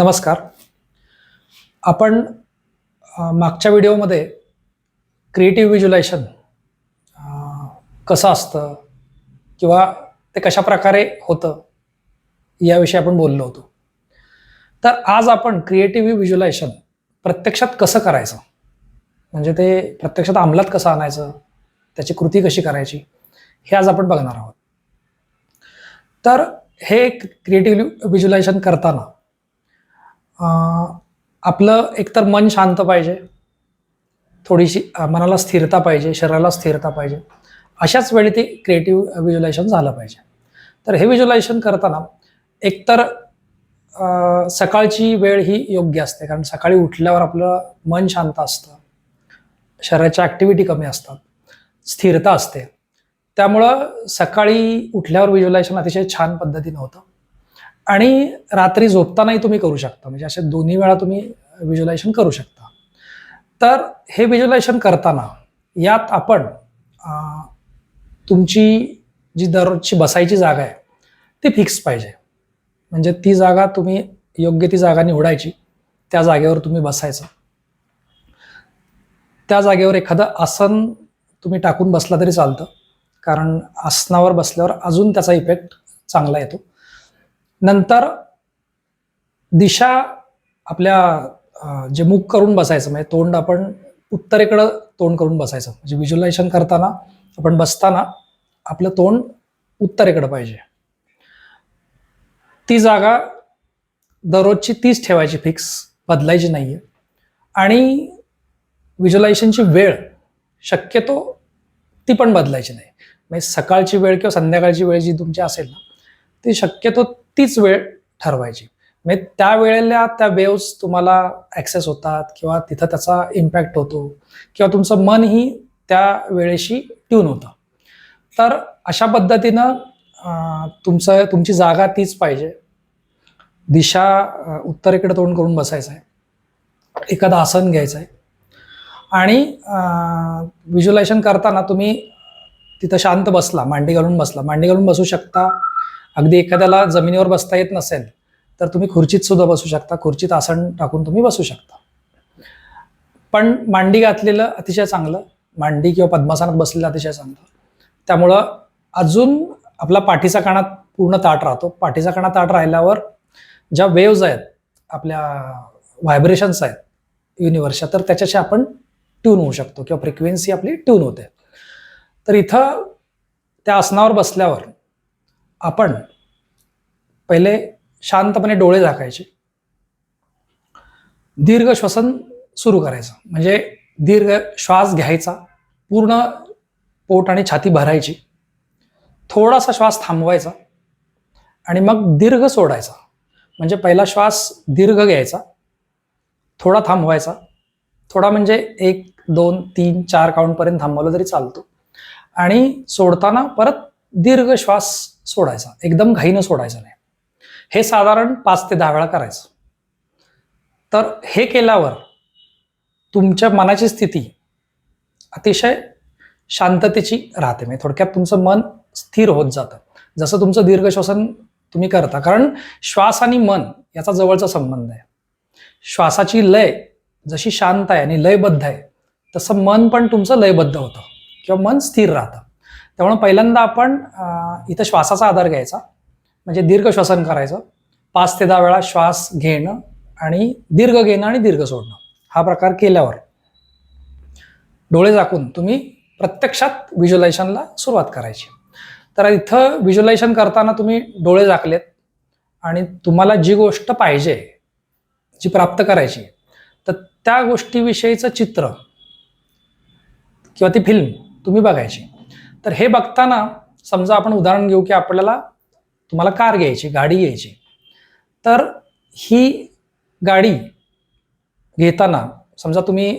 नमस्कार. आपण मागच्या व्हिडिओमध्ये क्रिएटिव्ह व्हिज्युलायशन कसं असतं किंवा ते कशा प्रकारे होतं याविषयी आपण बोललो होतो. तर आज आपण क्रिएटिव्ह व्हिज्युलायशन प्रत्यक्षात कसं करायचं? म्हणजे ते प्रत्यक्षात अंमलात कसं आणायचं? त्याची कृती कशी करायची? हे आज आपण बघणार आहोत. तर हे क्रिएटिव्ह व्हिज्युलायझेशन करताना आपलं एकतर मन शांत पाहिजे थोडीशी मनाला स्थिरता पाहिजे शरीराला स्थिरता पाहिजे अशाच वेळी ते क्रिएटिव्ह व्हिज्युलायझेशन झालं पाहिजे. तर हे व्हिज्युलायझेशन करताना एकतर सकाळची वेळ ही योग्य असते कारण सकाळी उठल्यावर आपलं मन शांत असतं शरीराच्या ॲक्टिव्हिटी कमी असतात स्थिरता असते. त्यामुळं सकाळी उठल्यावर व्हिज्युलायझेशन अतिशय छान पद्धतीनं होतं. आणि रात्री झोपतानाही तुम्ही करू शकता. म्हणजे असे दोन्ही वेळा तुम्ही व्हिज्युलायझेशन करू शकता. तर हे व्हिज्युलायझेशन करताना यात आपण तुमची जी दररोजची बसायची जागा आहे ती फिक्स पाहिजे. म्हणजे ती जागा तुम्ही योग्य ती जागा निवडायची त्या जागेवर तुम्ही बसायचं. त्या जागेवर एखादं आसन तुम्ही टाकून बसला तरी चालतं. कारण आसनावर बसल्यावर अजून त्याचा इफेक्ट चांगला येतो. नंतर दिशा आपल्या जे मुख करून बसायचं म्हणजे तोंड आपण उत्तरेकडं तोंड करून बसायचं. म्हणजे व्हिज्युलायझेशन करताना आपण बसताना आपलं तोंड उत्तरेकडं पाहिजे. ती जागा दररोजची तीच ठेवायची फिक्स बदलायची नाही आहे आणि व्हिज्युलायझेशनची वेळ शक्यतो ती पण बदलायची नाही. म्हणजे सकाळची वेळ किंवा संध्याकाळची वेळ जी तुमची असेल ना ती शक्यतो तीच वेळ ठरवायची. म्हणजे त्या वेळेला त्या वेव्स तुम्हाला ॲक्सेस होतात किंवा तिथं त्याचा इम्पॅक्ट होतो किंवा तुमचं मनही त्या वेळेशी ट्यून होतं. तर अशा पद्धतीनं तुमचं तुमची जागा तीच पाहिजे. दिशा उत्तरेकडे तोंड करून बसायचं आहे एखादं आसन घ्यायचं आहे आणि व्हिज्युलायझेशन करताना तुम्ही तिथं शांत बसला मांडी घालून बसला. मांडी घालून बसू शकता. अगदी एखाद्याला जमिनीवर बसता येत नसेल तर तुम्ही खुर्चीत सुद्धा बसू शकता. खुर्चीत आसन टाकून तुम्ही बसू शकता. पण मांडी घातलेलं अतिशय चांगलं. मांडी किंवा पद्मासनात बसलेलं अतिशय चांगलं. त्यामुळं अजून आपला पाठीचा कानात पूर्ण ताट राहतो. पाठीचा काना ताट राहिल्यावर ज्या वेव्ज आहेत आपल्या व्हायब्रेशन्स आहेत युनिव्हर्सच्या तर त्याच्याशी आपण ट्यून होऊ शकतो किंवा फ्रिक्वेन्सी आपली ट्यून होते. तर इथं त्या आसनावर बसल्यावर आपण पहिले शांतपणे डोळे झाकायचे. दीर्घ श्वसन सुरू करायचं. म्हणजे दीर्घ श्वास घ्यायचा पूर्ण पोट आणि छाती भरायची. थोडासा श्वास थांबवायचा आणि मग दीर्घ सोडायचा. म्हणजे पहिला श्वास दीर्घ घ्यायचा थोडा थांबवायचा. थोडा म्हणजे एक दोन तीन चार काउंटपर्यंत थांबवलं तरी चालतो. आणि सोडताना परत दीर्घ श्वास सोडायचा. एकदम घाईनं सोडायचा नाही. हे साधारण पाच ते दहा वेळा करायचं. तर हे केल्यावर तुमच्या मनाची स्थिती अतिशय शांततेची राहते. म्हणजे थोडक्यात तुमचं मन स्थिर होत जातं. जसं तुमचं दीर्घ श्वसन तुम्ही करता. कारण श्वास आणि मन याचा जवळचा संबंध आहे. श्वासाची लय जशी शांत आहे आणि लयबद्ध आहे तसं मन पण तुमचं लयबद्ध होतं. किंवा मन स्थिर राहतं. त्यामुळे पहिल्यांदा आपण इथं श्वासाचा आधार घ्यायचा. म्हणजे दीर्घ श्वसन करायचं. पाच ते दहा वेळा श्वास घेणं आणि दीर्घ घेणं आणि दीर्घ सोडणं. हा प्रकार केल्यावर. डोळे झाकून तुम्ही प्रत्यक्षात व्हिज्युलायझेशनला सुरुवात करायची. तर इथं व्हिज्युलायझेशन करताना तुम्ही डोळे झाकलेत आणि तुम्हाला जी गोष्ट पाहिजे जी प्राप्त करायची तर त्या गोष्टीविषयीचं चित्र किंवा ती फिल्म तुम्ही बघायची. तर हे बघताना समजा आपण उदाहरण घेऊ की आपल्याला तुम्हाला कार घ्यायची गाडी घ्यायची. तर ही गाडी घेताना समजा तुम्ही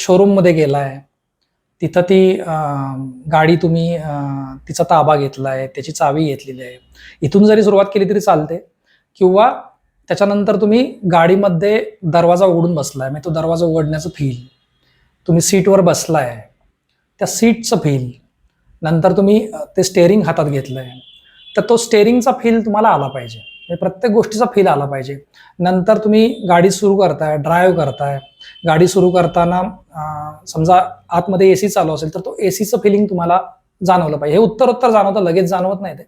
शोरूममध्ये गेला आहे तिथं ती गाडी तुम्ही तिचा ताबा घेतला आहे त्याची चावी घेतलेली आहे. इथून जरी सुरुवात केली तरी चालते. किंवा त्याच्यानंतर तुम्ही गाडीमध्ये दरवाजा उघडून बसलाय म्हणजे तो दरवाजा उघडण्याचं फील तुम्ही सीटवर बसलाय त्या सीटचं फील नंतर तुम्ही ते स्टेअरिंग हातात घेतलं आहे तर तो स्टेअरिंगचा फील तुम्हाला आला पाहिजे. म्हणजे प्रत्येक गोष्टीचा फील आला पाहिजे. नंतर तुम्ही गाडी सुरू करताय ड्राईव्ह करताय. गाडी सुरू करताना समजा आतमध्ये ए सी चालू असेल तर तो ए सीचं फिलिंग तुम्हाला जाणवलं पाहिजे. हे उत्तर उत्तर जाणवतं लगेच जाणवत नाही ते.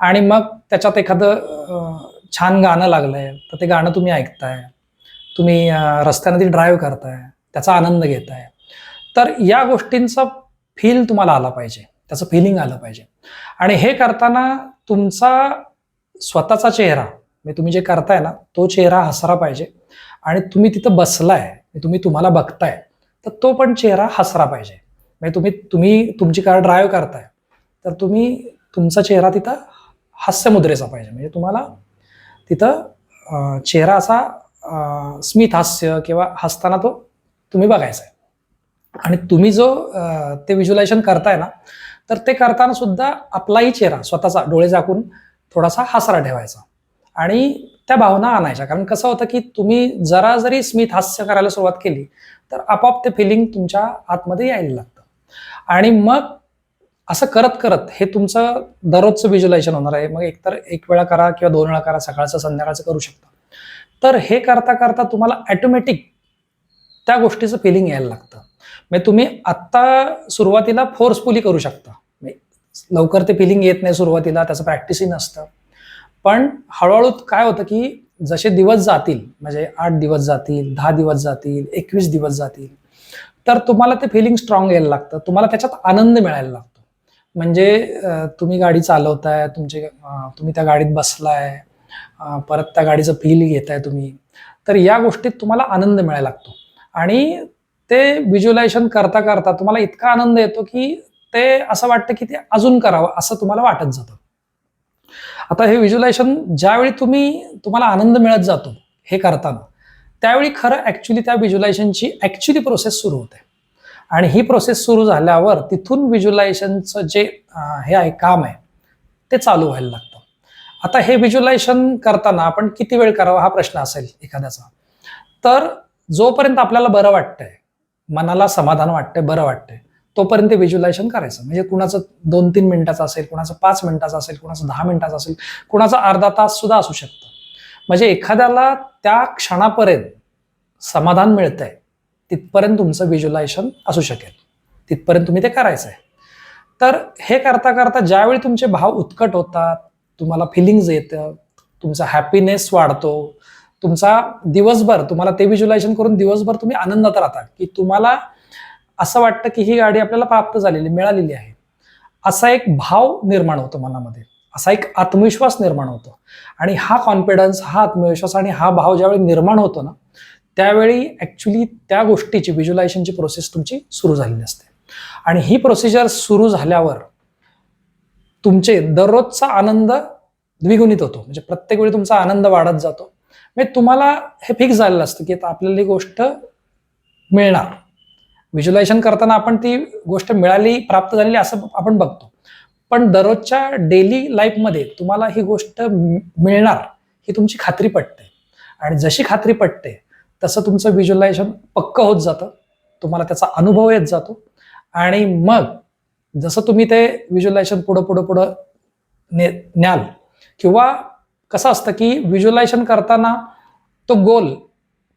आणि मग त्याच्यात एखादं छान गाणं लागलंय तर ते गाणं तुम्ही ऐकताय. तुम्ही अं, ती ड्राईव्ह करताय त्याचा आनंद घेताय. तर या गोष्टींचा फील तुम्हाला आला पाहिजे. त्याचं फिलिंग आलं पाहिजे. आणि हे करताना तुमचा स्वतःचा चेहरा म्हणजे तुम्ही जे करताय ना तो चेहरा हसरा पाहिजे. आणि तुम्ही तिथं बसलाय तुम्ही तुम्हाला बघताय तर तो पण चेहरा हसरा पाहिजे. म्हणजे तुम्ही तुम्ही तुमची कार ड्राईव्ह करताय तर तुम्ही तुमचा चेहरा तिथं हास्यमुद्रेचा पाहिजे. म्हणजे तुम्हाला तिथं चेहरा असा स्मित हास्य किंवा हसताना तो तुम्ही बघायचा आहे. आणि तुम्ही जो ते व्हिज्युलायझेशन करताय ना तर ते करताना सुद्धा आपलाही चेहरा स्वतःचा डोळे झाकून थोडासा हासरा ठेवायचा. आणि त्या भावना आणायच्या. कारण कसं होतं की तुम्ही जरा जरी स्मित हास्य करायला सुरुवात केली तर आपोआप ते फिलिंग तुमच्या आतमध्ये यायला लागतं. आणि मग असं करत करत हे तुमचं दररोजचं व्हिज्युलायझेशन होणार आहे. मग एकतर एक वेळा करा किंवा दोन वेळा करा सकाळचं संध्याकाळचं करू शकता. तर हे करता करता तुम्हाला ॲटोमॅटिक त्या गोष्टीचं फिलिंग यायला लागतं. म्हणजे तुम्ही आत्ता सुरुवातीला फोर्सफुली करू शकता. म्हणजे लवकर ते फिलिंग येत नाही सुरुवातीला त्याचं प्रॅक्टिसही नसतं. पण हळूहळू काय होतं की जसे दिवस जातील म्हणजे आठ दिवस जातील दहा दिवस जातील एकवीस दिवस जातील तर तुम्हाला ते फिलिंग स्ट्रॉंग यायला लागतं. तुम्हाला त्याच्यात आनंद मिळायला लागतो. म्हणजे तुम्ही गाडी चालवताय तुमचे तुम्ही त्या गाडीत बसलाय परत त्या गाडीचं फील घेताय तुम्ही तर या गोष्टीत तुम्हाला आनंद मिळायला लागतो. आणि ते व्हिज्युलायझेशन करता करता तुम्हाला इतका आनंद येतो की ते असं वाटतं की ते अजून करावं असं तुम्हाला वाटत जातं. आता हे व्हिज्युलायझेशन ज्यावेळी तुम्ही तुम्हाला आनंद मिळत जातो हे करताना त्यावेळी खरं ॲक्च्युली त्या व्हिज्युलायझेशनची ॲक्च्युली प्रोसेस सुरू होते. आणि ही प्रोसेस सुरू झाल्यावर तिथून व्हिज्युलायझेशनचं जे हे आहे काम आहे ते चालू व्हायला लागतं. आता हे व्हिज्युलायझेशन करताना आपण किती वेळ करावा हा प्रश्न असेल एखाद्याचा. तर जोपर्यंत आपल्याला बरं वाटतंय मनाला समाधान वाटतंय बरं वाटतंय. तोपर्यंत व्हिज्युलायझेशन करायचं. म्हणजे कुणाचं दोन तीन मिनिटाचं असेल कुणाचं पाच मिनिटाचं असेल कुणाचं दहा मिनिटाचं असेल कुणाचा अर्धा तास सुद्धा असू शकतं. म्हणजे एखाद्याला त्या क्षणापर्यंत समाधान मिळतंय तिथपर्यंत तुमचं व्हिज्युलायझेशन असू शकेल. तिथपर्यंत तुम्ही ते करायचं आहे तर हे करता करता ज्यावेळी तुमचे भाव उत्कट होतात तुम्हाला फिलिंग्ज येतं तुमचा हॅपीनेस वाढतो तुमचा दिवसभर तुम्हाला ते व्हिज्युलायझेशन करून दिवसभर तुम्ही आनंदात राहता की तुम्हाला असं वाटतं की ही गाडी आपल्याला प्राप्त झालेली मिळालेली आहे. असा एक भाव निर्माण होतो मनामध्ये. असा एक आत्मविश्वास निर्माण होतो. आणि हा कॉन्फिडन्स हा आत्मविश्वास आणि हा भाव ज्यावेळी निर्माण होतो ना त्यावेळी ॲक्च्युली त्या गोष्टीची व्हिज्युलायझेशनची प्रोसेस तुमची सुरू झालेली असते. आणि ही प्रोसिजर सुरू झाल्यावर तुमचे दररोजचा आनंद द्विगुणित होतो. म्हणजे प्रत्येक वेळी तुमचा आनंद वाढत जातो. म्हणजे तुम्हाला हे फिक्स झालेलं असतं की आता आपल्याला ही गोष्ट मिळणार. व्हिज्युलायझेशन करताना आपण ती गोष्ट मिळाली प्राप्त झालेली असं आपण बघतो. पण दररोजच्या डेली लाईफमध्ये तुम्हाला ही गोष्ट मिळणार ही तुमची खात्री पटते. आणि जशी खात्री पटते तसं तुमचं व्हिज्युलायझेशन पक्क होत जातं. तुम्हाला त्याचा अनुभव येत जातो. आणि मग जसं तुम्ही ते व्हिज्युलायझेशन पुढं पुढं पुढं ने न्याल किंवा कसं असतं की व्हिज्युअलायझेशन करताना तो गोल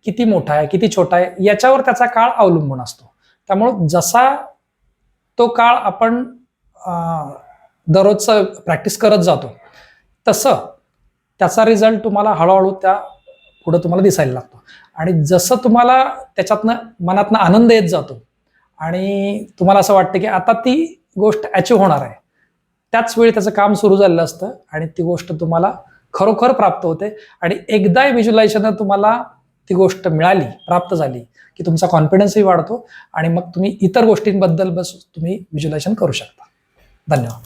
किती मोठा आहे किती छोटा आहे याच्यावर त्याचा काळ अवलंबून असतो. त्यामुळं जसा तो काळ आपण दररोजचं प्रॅक्टिस करत जातो तसं त्याचा रिझल्ट तुम्हाला हळूहळू त्या पुढं तुम्हाला दिसायला लागतो. आणि जसं तुम्हाला त्याच्यातनं मनातनं आनंद येत जातो आणि तुम्हाला असं वाटतं की आता ती गोष्ट अचीव होणार आहे त्याच वेळी त्याचं काम सुरू झालेलं असतं आणि ती गोष्ट तुम्हाला खरोखर प्राप्त होते. आणि एकदा व्हिज्युलायझेशन तुम्हाला ती गोष्ट मिळाली प्राप्त झाली की तुमचा कॉन्फिडन्सही वाढतो आणि मग तुम्ही इतर गोष्टींबद्दल बस तुम्ही व्हिज्युलायझेशन करू शकता. धन्यवाद.